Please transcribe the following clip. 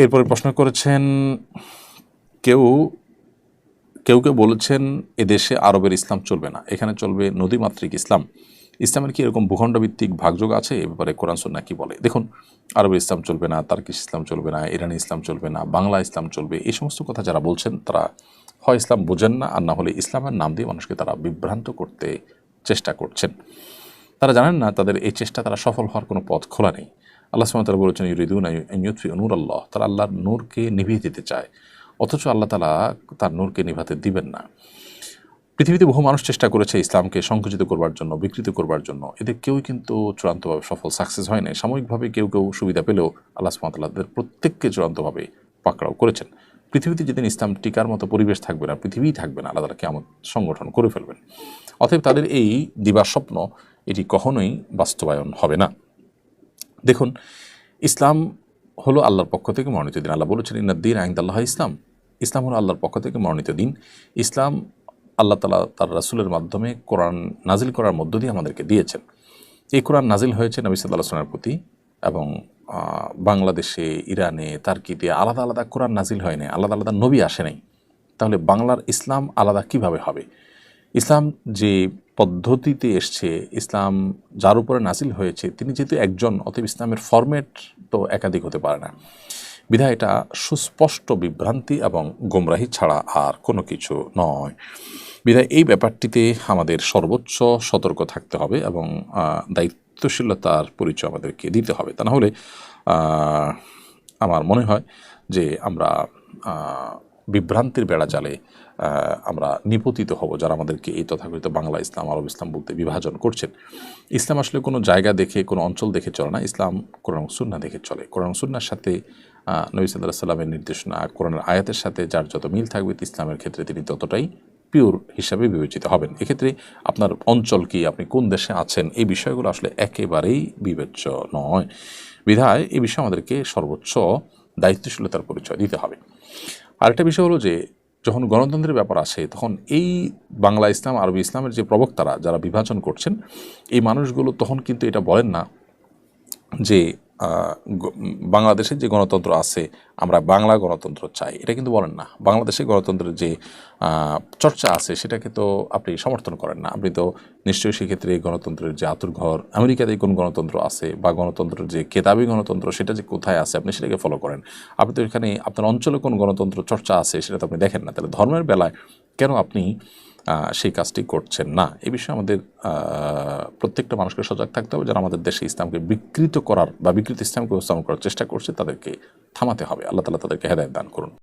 এরপরে প্রশ্ন করেছেন, কেউ কেউ কেউ বলেছেন এদেশে আরবের ইসলাম চলবে না। এখানে চলবে নদীমাতৃক ইসলাম। ইসলামের কি এরকম ভূখণ্ডভিত্তিক ভাগযোগ আছে? এ ব্যাপারে কোরআন, সন্না কি বলে? দেখুন, আরবের ইসলাম চলবে না, তার্কিশ ইসলাম চলবে না, ইরানি ইসলাম চলবে না, বাংলা ইসলাম চলবে, এই সমস্ত কথা যারা বলছেন, তারা হয় ইসলাম বোঝেন না, আর না হলে ইসলামের নাম দিয়ে মানুষকে তারা বিভ্রান্ত করতে চেষ্টা করছেন। তারা জানেন না, তাদের এই চেষ্টা তারা সফল হওয়ার কোনো পথ খোলা নেই। আল্লাহ সুমন তালা বলেছেন, ইউরিদুন ইউথফি নূর আল্লাহ তারা আল্লাহর নূরকে নিভিয়ে দিতে চায়, অথচ আল্লাহ তালা তার নূরকে নিভাতে দিবেন না। পৃথিবীতে বহু মানুষ চেষ্টা করেছে ইসলামকে সংকুচিত করবার জন্য, বিকৃত করবার জন্য। এদের কেউই কিন্তু চূড়ান্তভাবে সফল, সাকসেস হয় নাই। সাময়িকভাবে কেউ কেউ সুবিধা পেলেও আল্লাহ সুমতাল্লাহদের প্রত্যেককে চূড়ান্তভাবে পাকড়াও করেছেন। পৃথিবীতে যেদিন ইসলাম টিকার মতো পরিবেশ থাকবে না, পৃথিবীই থাকবে না, আল্লাহ তালা কেমন সংগঠন করে ফেলবেন। অতএব তাদের এই দিবার স্বপ্ন এটি কখনোই বাস্তবায়ন হবে না। দেখুন, ইসলাম হলো আল্লাহর পক্ষ থেকে মনোনীত দিন। আল্লাহ বলেছেন ইন্দিন আইন আল্লাহ ইসলাম। ইসলাম হলো আল্লাহর পক্ষ থেকে মনোনীত দিন। ইসলাম আল্লাহ তালা তার রাসুলের মাধ্যমে কোরআন নাজিল করার মধ্য দিয়ে আমাদেরকে দিয়েছেন। এই কোরআন নাজিল হয়েছে নবী সাল্লাহ আসলামের প্রতি এবং বাংলাদেশে, ইরানে, তার্কিতে আলাদা আলাদা কোরআন নাজিল হয় নাই, আলাদা আলাদা নবী আসে নাই। তাহলে বাংলার ইসলাম আলাদা কীভাবে হবে? ইসলাম যে পদ্ধতিতে এসছে, ইসলাম যার উপরে নাসিল হয়েছে, তিনি যেহেতু একজন, অতএব ইসলামের ফরম্যাট তো একাধিক হতে পারে না। বিধায় এটা সুস্পষ্ট বিভ্রান্তি এবং গোমরাহি ছাড়া আর কোনো কিছু নয়। বিধায় এই ব্যাপারটিতে আমাদের সর্বোচ্চ সতর্ক থাকতে হবে এবং দায়িত্বশীলতার পরিচয় আমাদেরকে দিতে হবে। তা না হলে আমার মনে হয় যে আমরা বিভ্রান্তির বেড়া জালে আমরা নিপতিত হব যারা আমাদেরকে এই তথাকথিত বাংলা ইসলাম, আরব ইসলাম বলতে বিভাজন করছেন। ইসলাম আসলে কোনো জায়গা দেখে, কোনো অঞ্চল দেখে চলে না। ইসলাম কোরআন সুন্না দেখে চলে। কোরআন সুন্নার সাথে নবী সাল্লাহ সাল্লামের নির্দেশনা, কোরআনের আয়াতের সাথে যার যত মিল থাকবে, ইসলামের ক্ষেত্রে তিনি ততটাই পিওর হিসাবে বিবেচিত হবেন। এক্ষেত্রে আপনার অঞ্চল কি, আপনি কোন দেশে আছেন, এই বিষয়গুলো আসলে একেবারেই বিবেচ্য নয়। বিধায় এই বিষয়ে আমাদেরকে সর্বোচ্চ দায়িত্বশীলতার পরিচয় দিতে হবে। আরেকটা বিষয় হলো যে, যখন গণতন্ত্রের ব্যাপার আসে, তখন এই বাংলা ইসলাম, আরবি ইসলামের যে প্রবক্তারা যারা বিভাজন করছেন, এই মানুষগুলো তখন কিন্তু এটা বলেন না যে বাংলাদেশে যে গণতন্ত্র আছে, আমরা বাংলা গণতন্ত্র চাই। এটা কিন্তু বলেন না। বাংলাদেশে গণতন্ত্রের যে চর্চা আছে, সেটাকে তো আপনি সমর্থন করেন না। আপনি তো নিশ্চয়ই সেক্ষেত্রে গণতন্ত্রের যে আতুরঘর আমেরিকাতে কোন গণতন্ত্র আছে বা গণতন্ত্রের যে কেতাবি গণতন্ত্র, সেটা যে কোথায় আছে, আপনি সেটাকে ফলো করেন। আপনি তো এখানে আপনার অঞ্চলে কোন গণতন্ত্র চর্চা আছে, সেটা তো আপনি দেখেন না। তাহলে ধর্মের বেলায় কেন আপনি সেই কাজটি করছেন না। এ বিষয়ে আমাদের প্রত্যেকটা মানুষকে সজাগ থাকতে হবে যারা আমাদের দেশে ইসলামকে বিকৃত করার বা বিকৃত ইসলামকে উপস্থাপন করার চেষ্টা করছে, তাদেরকে থামাতে হবে। আল্লাহ তালা তাদেরকে হেদায়ত দান করুন।